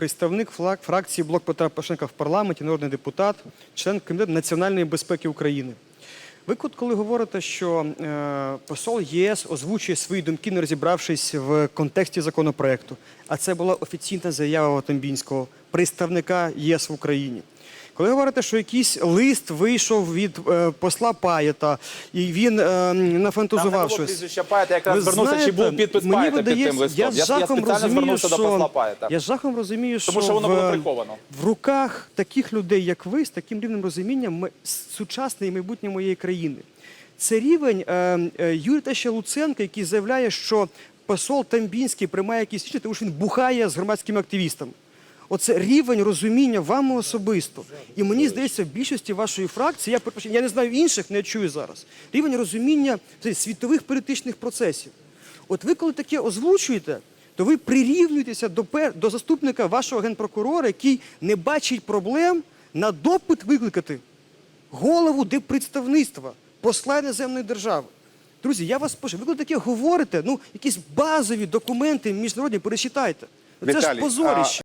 представник фракції Блок Петра Порошенка в парламенті, народний депутат, член Комітету національної безпеки України. Ви коли говорите, що е, посол ЄС озвучує свої думки, не розібравшись в контексті законопроекту, а це була офіційна заява Тамбінського, представника ЄС в Україні. Коли говорите, що якийсь лист вийшов від е, посла Паєта, і він е, Там нафантазував не було щось. прізвища Паєта, якраз Ви звернувся, чи знаєте, був підпис мені Паєта під видається, тим листом. Я, Я, з я жахом спеціально розумію, звернувся що, до посла Паєта. Я з жахом розумію, Тому що, що воно в, було приховано. в руках таких людей, як ви, з таким рівнем розуміння м- сучасне і майбутнє моєї країни. Це рівень е, е, Юрія Теща Луценка, який заявляє, що посол Тамбінський приймає якісь рішення, тому що він бухає з громадськими активістами. Оце рівень розуміння вами особисто. І мені здається, в більшості вашої фракції, я я не знаю інших, не чую зараз. Рівень розуміння світових політичних процесів. От ви, коли таке озвучуєте, то ви прирівнюєтеся до, пер- до заступника вашого генпрокурора, який не бачить проблем на допит викликати голову диппредставництва, посла іноземної держави. Друзі, я вас прошу, ви коли таке говорите, ну якісь базові документи міжнародні перечитайте. Це ж Віталій, позорище.